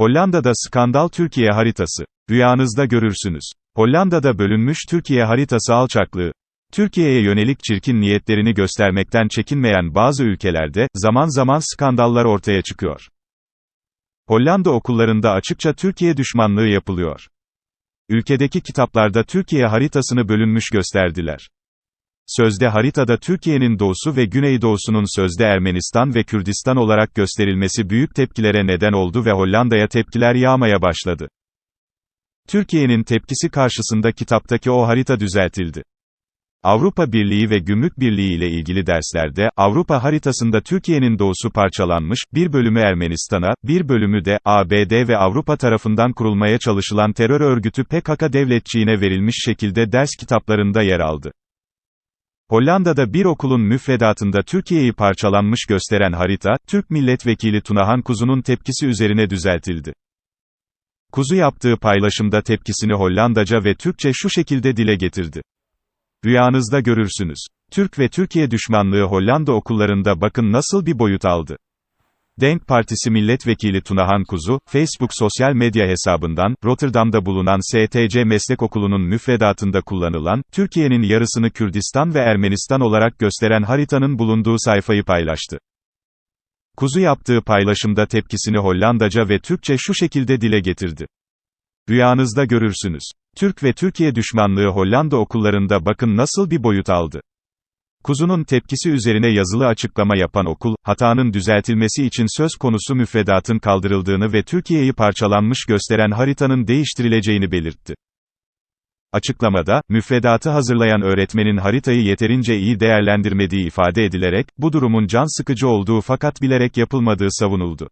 Hollanda'da skandal Türkiye haritası. Rüyanızda görürsünüz. Hollanda'da bölünmüş Türkiye haritası alçaklığı. Türkiye'ye yönelik çirkin niyetlerini göstermekten çekinmeyen bazı ülkelerde, zaman zaman skandallar ortaya çıkıyor. Hollanda okullarında açıkça Türkiye düşmanlığı yapılıyor. Ülkedeki kitaplarda Türkiye haritasını bölünmüş gösterdiler. Sözde haritada Türkiye'nin doğusu ve güneydoğusunun sözde Ermenistan ve Kürdistan olarak gösterilmesi büyük tepkilere neden oldu ve Hollanda'ya tepkiler yağmaya başladı. Türkiye'nin tepkisi karşısında kitaptaki o harita düzeltildi. Avrupa Birliği ve Gümrük Birliği ile ilgili derslerde, Avrupa haritasında Türkiye'nin doğusu parçalanmış, bir bölümü Ermenistan'a, bir bölümü de, ABD ve Avrupa tarafından kurulmaya çalışılan terör örgütü PKK devletçiğine verilmiş şekilde ders kitaplarında yer aldı. Hollanda'da bir okulun müfredatında Türkiye'yi parçalanmış gösteren harita, Türk milletvekili Tunahan Kuzu'nun tepkisi üzerine düzeltildi. Kuzu yaptığı paylaşımda tepkisini Hollandaca ve Türkçe şu şekilde dile getirdi. Rüyanızda görürsünüz. Türk ve Türkiye düşmanlığı Hollanda okullarında bakın nasıl bir boyut aldı. Denk Partisi Milletvekili Tunahan Kuzu, Facebook sosyal medya hesabından, Rotterdam'da bulunan STC Meslek Okulu'nun müfredatında kullanılan, Türkiye'nin yarısını Kürdistan ve Ermenistan olarak gösteren haritanın bulunduğu sayfayı paylaştı. Kuzu yaptığı paylaşımda tepkisini Hollandaca ve Türkçe şu şekilde dile getirdi. Rüyanızda görürsünüz. Türk ve Türkiye düşmanlığı Hollanda okullarında bakın nasıl bir boyut aldı. Kuzu'nun tepkisi üzerine yazılı açıklama yapan okul, hatanın düzeltilmesi için söz konusu müfredatın kaldırıldığını ve Türkiye'yi parçalanmış gösteren haritanın değiştirileceğini belirtti. Açıklamada, müfredatı hazırlayan öğretmenin haritayı yeterince iyi değerlendirmediği ifade edilerek, bu durumun can sıkıcı olduğu fakat bilerek yapılmadığı savunuldu.